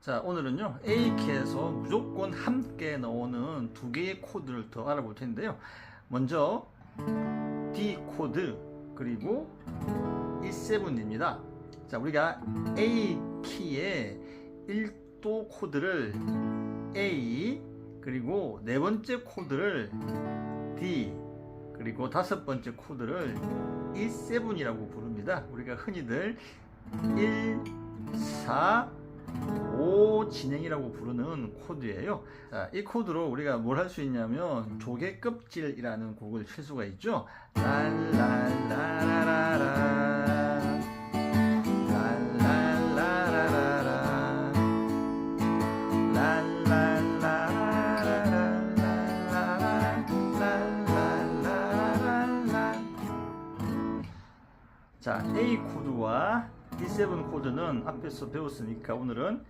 자 오늘은요 A키에서 무조건 함께 나오는 두 개의 코드를 더 알아볼 텐데요. 먼저 D 코드 그리고 E7입니다. 자 우리가 A 키의 1도 코드를 A 그리고 네 번째 코드를 D 그리고 다섯 번째 코드를 E7이라고 부릅니다. 우리가 흔히들 1, 4, 5 진행이라고 부르는 코드예요. 자, 이 코드로 우리가 뭘 할 수 있냐면 조개 껍질이라는 곡을 칠 수가 있죠. 랄랄라라라라. 랄랄라라라라. 랄랄라라라라라라라라라. 자, A 코드와 D7 코드는 앞에서 배웠으니까 오늘은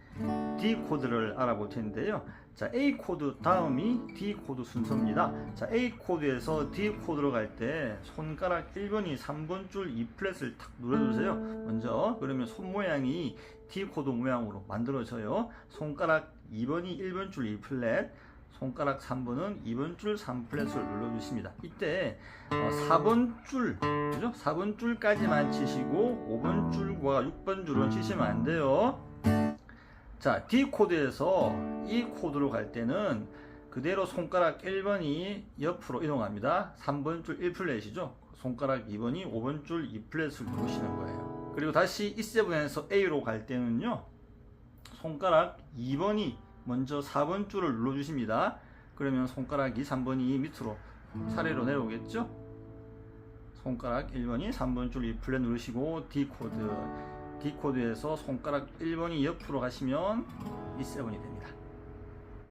D 코드를 알아볼 텐데요. 자, A 코드 다음이 D 코드 순서입니다. 자, A 코드에서 D 코드로 갈 때 손가락 1번이 3번 줄 E 플랫을 탁 눌러주세요. 먼저 그러면 손 모양이 D 코드 모양으로 만들어져요. 손가락 2번이 1번 줄 E 플랫, 손가락 3번은 2번 줄 3플랫을 눌러주십니다. 이때 어, 4번 줄, 그죠? 4번 줄까지만 치시고 5번 줄과 6번 줄은 치시면 안 돼요. 자, D 코드에서 E 코드로 갈 때는 그대로 손가락 1번이 옆으로 이동합니다. 3번 줄 1플랫이죠. 손가락 2번이 5번 줄 2플랫을 누르시는 거예요. 그리고 다시 E7에서 A로 갈 때는요. 손가락 2번이 먼저 4번 줄을 눌러주십니다. 그러면 손가락이 3번이 밑으로 차례로 내려오겠죠? 손가락 1번이 3번 줄 2플랫 누르시고 D 코드 D 코드에서 손가락 1번이 옆으로 가시면 E7이 됩니다.